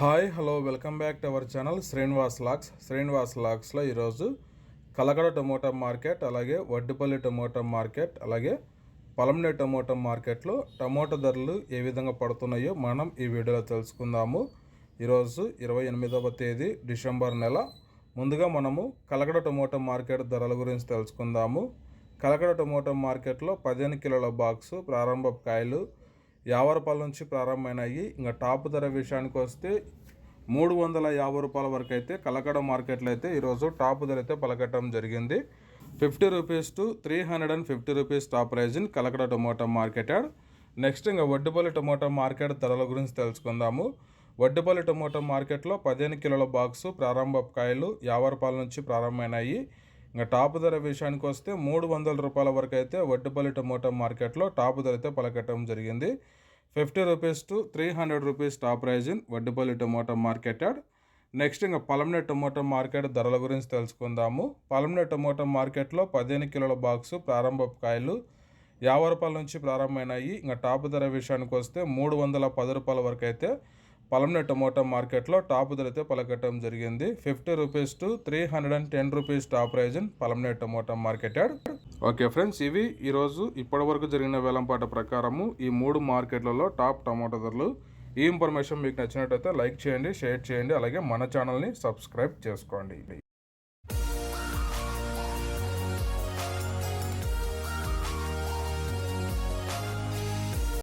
Hi hello welcome back to our channel Srinivas lakhs. Srinivas లాక్స్లో ఈరోజు Kalakada tomato market అలాగే Vaddipalli tomato market అలాగే పలంనే టమోటా మార్కెట్లో టమోటా ధరలు ఏ విధంగా పడుతున్నాయో మనం ఈ వీడియోలో తెలుసుకుందాము. ఈరోజు ఇరవై ఎనిమిదవ తేదీ డిసెంబర్ నెల. ముందుగా మనము కలకడ టమోటా మార్కెట్ ధరల గురించి తెలుసుకుందాము. కలకడ టమోటా మార్కెట్లో పదిహేను కిలోల బాక్సు ప్రారంభ కాయలు యాభై రూపాయల నుంచి ప్రారంభమైనాయి. ఇంకా టాప్ ధర విషయానికి వస్తే మూడు వందల యాభై రూపాయల వరకు అయితే కలకడ మార్కెట్లో అయితే ఈరోజు టాప్ ధర అయితే పలకటం జరిగింది. Fifty rupees to three hundred and fifty rupees top price in Kalakada tomato market next ఇంకా వడ్డుపల్లి టొమాటో మార్కెట్ ధరల గురించి తెలుసుకుందాము. వడ్డుపల్లి టొమాటో మార్కెట్లో పదిహేను కిలోల బాక్సు ప్రారంభ కాయలు యాభై రూపాయల నుంచి ప్రారంభమైనాయి. ఇంకా టాప్ ధర విషయానికి వస్తే మూడు వందల రూపాయల వరకు అయితే వడ్డిపల్లి టమోటా మార్కెట్లో టాప్ ధర అయితే పలకట్టడం జరిగింది. Fifty rupees to three hundred rupees top prize in Vaddipalli tomato market next ఇంకా పలమనే టమోటా మార్కెట్ ధరల గురించి తెలుసుకుందాము. పలమనే టమోటా మార్కెట్లో పదిహేను కిలోల బాక్సు ప్రారంభ కాయలు యాభై రూపాయల నుంచి ప్రారంభమైనాయి. ఇంకా టాప్ ధర విషయానికి వస్తే మూడు వందల పది రూపాయల వరకు అయితే పలంనే టమోటా మార్కెట్లో టాప్ ధరతో పలకటం జరిగింది. Fifty rupees to three hundred and ten rupees top prize in Palamaner tomato market okay friends ఇవి ఈరోజు ఇప్పటి వరకు జరిగిన వేలంపాట ప్రకారము ఈ మూడు మార్కెట్లలో టాప్ టమోటా ధరలు. ఈ ఇన్ఫర్మేషన్ మీకు నచ్చినట్టయితే లైక్ చేయండి షేర్ చేయండి అలాగే మన ఛానల్ని సబ్స్క్రైబ్ చేసుకోండి.